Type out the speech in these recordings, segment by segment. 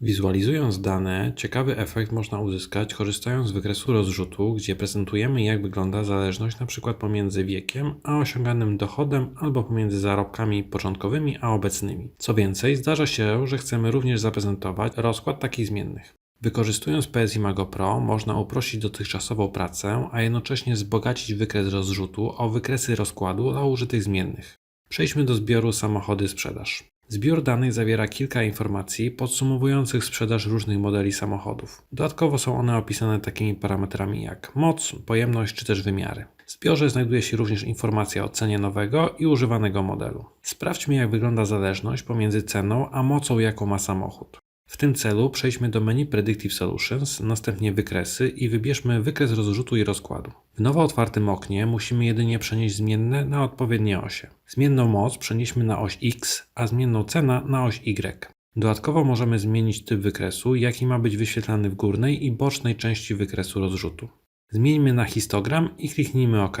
Wizualizując dane, ciekawy efekt można uzyskać korzystając z wykresu rozrzutu, gdzie prezentujemy jak wygląda zależność np. pomiędzy wiekiem a osiąganym dochodem albo pomiędzy zarobkami początkowymi a obecnymi. Co więcej, zdarza się, że chcemy również zaprezentować rozkład takich zmiennych. Wykorzystując PS Imago Pro można uprościć dotychczasową pracę, a jednocześnie wzbogacić wykres rozrzutu o wykresy rozkładu dla użytych zmiennych. Przejdźmy do zbioru samochody sprzedaż. Zbiór danych zawiera kilka informacji podsumowujących sprzedaż różnych modeli samochodów. Dodatkowo są one opisane takimi parametrami jak moc, pojemność czy też wymiary. W zbiorze znajduje się również informacja o cenie nowego i używanego modelu. Sprawdźmy jak wygląda zależność pomiędzy ceną a mocą jaką ma samochód. W tym celu przejdźmy do menu Predictive Solutions, następnie wykresy i wybierzmy wykres rozrzutu i rozkładu. W nowo otwartym oknie musimy jedynie przenieść zmienne na odpowiednie osie. Zmienną moc przenieśmy na oś X, a zmienną cena na oś Y. Dodatkowo możemy zmienić typ wykresu, jaki ma być wyświetlany w górnej i bocznej części wykresu rozrzutu. Zmieńmy na histogram i kliknijmy OK.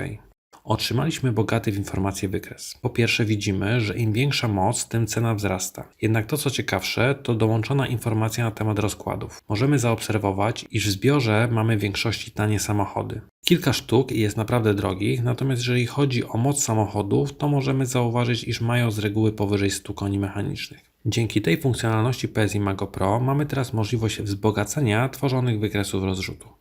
Otrzymaliśmy bogaty w informacje wykres. Po pierwsze widzimy, że im większa moc, tym cena wzrasta. Jednak to co ciekawsze, to dołączona informacja na temat rozkładów. Możemy zaobserwować, iż w zbiorze mamy w większości tanie samochody. Kilka sztuk jest naprawdę drogich, natomiast jeżeli chodzi o moc samochodów, to możemy zauważyć, iż mają z reguły powyżej 100 koni mechanicznych. Dzięki tej funkcjonalności PS Imago Pro mamy teraz możliwość wzbogacenia tworzonych wykresów rozrzutu.